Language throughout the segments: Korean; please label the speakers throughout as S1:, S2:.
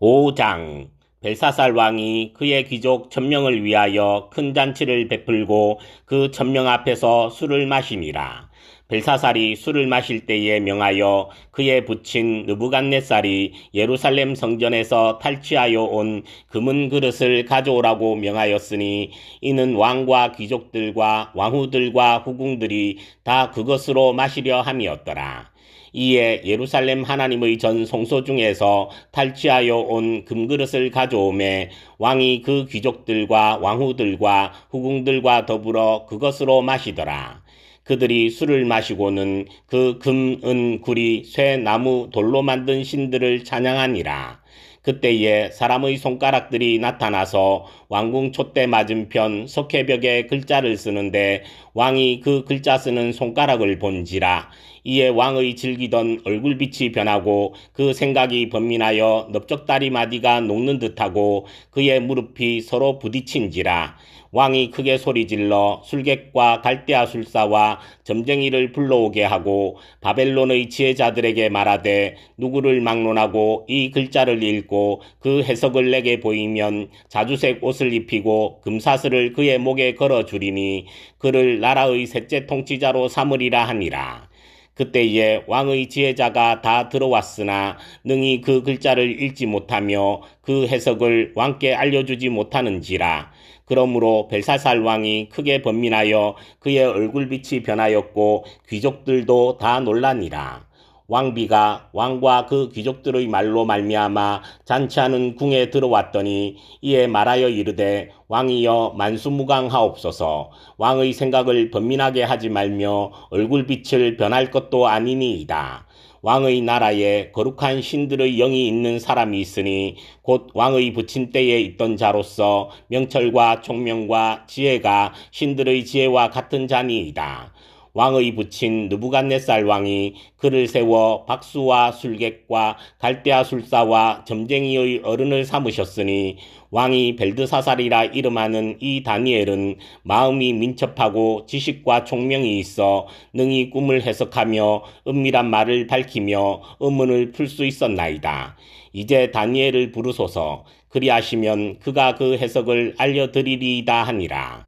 S1: 5장 벨사살 왕이 그의 귀족 천명을 위하여 큰 잔치를 베풀고 그 천명 앞에서 술을 마시니라. 벨사살이 술을 마실 때에 명하여 그의 부친 느부갓네살이 예루살렘 성전에서 탈취하여 온 금은 그릇을 가져오라고 명하였으니 이는 왕과 귀족들과 왕후들과 후궁들이 다 그것으로 마시려 함이었더라. 이에 예루살렘 하나님의 전 성소 중에서 탈취하여 온 금그릇을 가져오매 왕이 그 귀족들과 왕후들과 후궁들과 더불어 그것으로 마시더라. 그들이 술을 마시고는 그 금, 은, 구리, 쇠, 나무, 돌로 만든 신들을 찬양하니라. 그때에 사람의 손가락들이 나타나서 왕궁 촛대 맞은편 석회벽에 글자를 쓰는데 왕이 그 글자 쓰는 손가락을 본지라 이에 왕의 즐기던 얼굴빛이 변하고 그 생각이 번민하여 넓적다리 마디가 녹는 듯하고 그의 무릎이 서로 부딪힌지라 왕이 크게 소리질러 술객과 갈대아 술사와 점쟁이를 불러오게 하고 바벨론의 지혜자들에게 말하되 누구를 막론하고 이 글자를 읽고 그 해석을 내게 보이면 자주색 옷을 입히고 금사슬을 그의 목에 걸어 주리니 그를 나라의 셋째 통치자로 삼으리라 하니라. 그때에 왕의 지혜자가 다 들어왔으나 능히 그 글자를 읽지 못하며 그 해석을 왕께 알려주지 못하는지라. 그러므로 벨사살 왕이 크게 번민하여 그의 얼굴빛이 변하였고 귀족들도 다 놀라니라. 왕비가 왕과 그 귀족들의 말로 말미암아 잔치하는 궁에 들어왔더니 이에 말하여 이르되 왕이여 만수무강하옵소서 왕의 생각을 번민하게 하지 말며 얼굴빛을 변할 것도 아니니이다. 왕의 나라에 거룩한 신들의 영이 있는 사람이 있으니 곧 왕의 부친 때에 있던 자로서 명철과 총명과 지혜가 신들의 지혜와 같은 자니이다. 왕의 부친 느부갓네살 왕이 그를 세워 박수와 술객과 갈대아 술사와 점쟁이의 어른을 삼으셨으니 왕이 벨드사살이라 이름하는 이 다니엘은 마음이 민첩하고 지식과 총명이 있어 능히 꿈을 해석하며 은밀한 말을 밝히며 의문을 풀 수 있었나이다. 이제 다니엘을 부르소서 그리하시면 그가 그 해석을 알려드리리이다 하니라.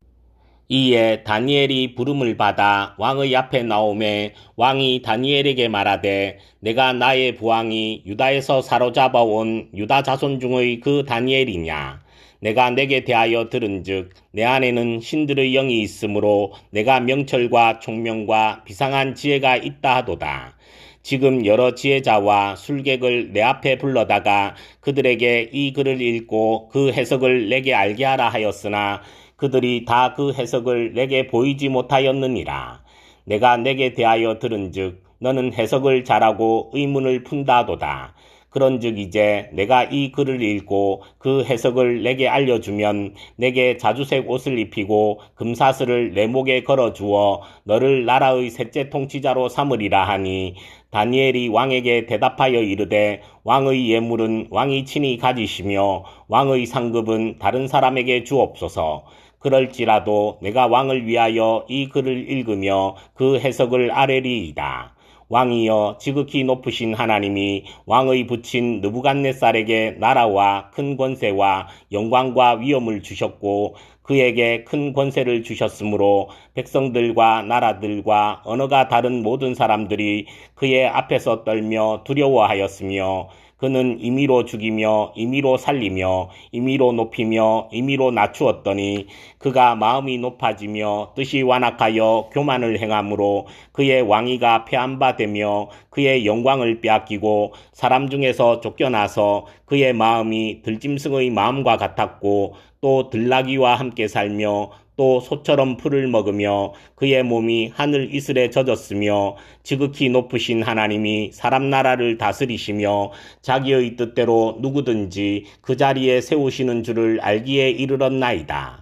S1: 이에 다니엘이 부름을 받아 왕의 앞에 나오매 왕이 다니엘에게 말하되 내가 나의 부왕이 유다에서 사로잡아 온 유다 자손 중의 그 다니엘이냐 내가 내게 대하여 들은즉 내 안에는 신들의 영이 있으므로 내가 명철과 총명과 비상한 지혜가 있다 하도다. 지금 여러 지혜자와 술객을 내 앞에 불러다가 그들에게 이 글을 읽고 그 해석을 내게 알게 하라 하였으나 그들이 다 그 해석을 내게 보이지 못하였느니라. 내가 내게 대하여 들은즉 너는 해석을 잘하고 의문을 푼다도다. 그런즉 이제 내가 이 글을 읽고 그 해석을 내게 알려주면 내게 자주색 옷을 입히고 금사슬을 내 목에 걸어 주어 너를 나라의 셋째 통치자로 삼으리라 하니 다니엘이 왕에게 대답하여 이르되 왕의 예물은 왕이 친히 가지시며 왕의 상급은 다른 사람에게 주옵소서. 그럴지라도 내가 왕을 위하여 이 글을 읽으며 그 해석을 아뢰리이다. 왕이여 지극히 높으신 하나님이 왕의 부친 느부갓네살에게 나라와 큰 권세와 영광과 위엄을 주셨고 그에게 큰 권세를 주셨으므로 백성들과 나라들과 언어가 다른 모든 사람들이 그의 앞에서 떨며 두려워하였으며 그는 임의로 죽이며 임의로 살리며 임의로 높이며 임의로 낮추었더니 그가 마음이 높아지며 뜻이 완악하여 교만을 행함으로 그의 왕위가 폐한바 되며 그의 영광을 빼앗기고 사람 중에서 쫓겨나서 그의 마음이 들짐승의 마음과 같았고 또 들나귀와 함께 살며 또 소처럼 풀을 먹으며 그의 몸이 하늘 이슬에 젖었으며 지극히 높으신 하나님이 사람 나라를 다스리시며 자기의 뜻대로 누구든지 그 자리에 세우시는 줄을 알기에 이르렀나이다.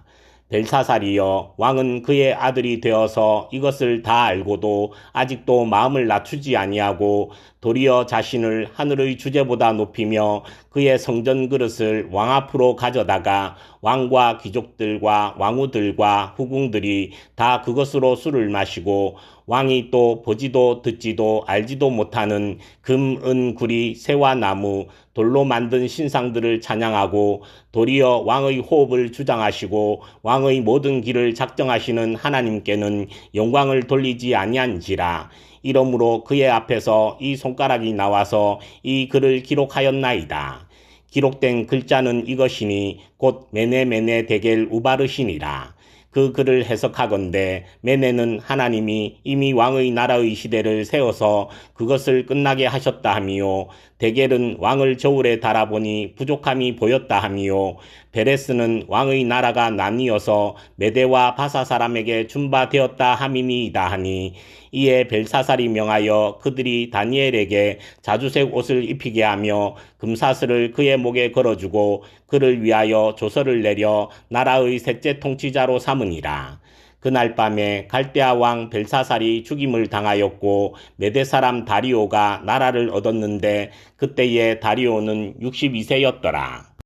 S1: 벨사살이여 왕은 그의 아들이 되어서 이것을 다 알고도 아직도 마음을 낮추지 아니하고 도리어 자신을 하늘의 주제보다 높이며 그의 성전 그릇을 왕 앞으로 가져다가 왕과 귀족들과 왕후들과 후궁들이 다 그것으로 술을 마시고 왕이 또 보지도 듣지도 알지도 못하는 금, 은, 구리, 새와 나무, 돌로 만든 신상들을 찬양하고 도리어 왕의 호흡을 주장하시고 왕의 모든 길을 작정하시는 하나님께는 영광을 돌리지 아니한지라. 이러므로 그의 앞에서 이 손가락이 나와서 이 글을 기록하였나이다. 기록된 글자는 이것이니 곧 메네메네 데겔 우바르시니라. 그 글을 해석하건대 메네는 하나님이 이미 왕의 나라의 시대를 세워서 그것을 끝나게 하셨다 하미요. 데겔은 왕을 저울에 달아보니 부족함이 보였다 하미요. 베레스는 왕의 나라가 나뉘어서 메대와 바사 사람에게 준바되었다 함이니이다 하니 이에 벨사살이 명하여 그들이 다니엘에게 자주색 옷을 입히게 하며 금사슬을 그의 목에 걸어주고 그를 위하여 조서를 내려 나라의 셋째 통치자로 삼으니라. 그날 밤에 갈대아 왕 벨사살이 죽임을 당하였고 메대 사람 다리오가 나라를 얻었는데 그때에 다리오는 62세였더라.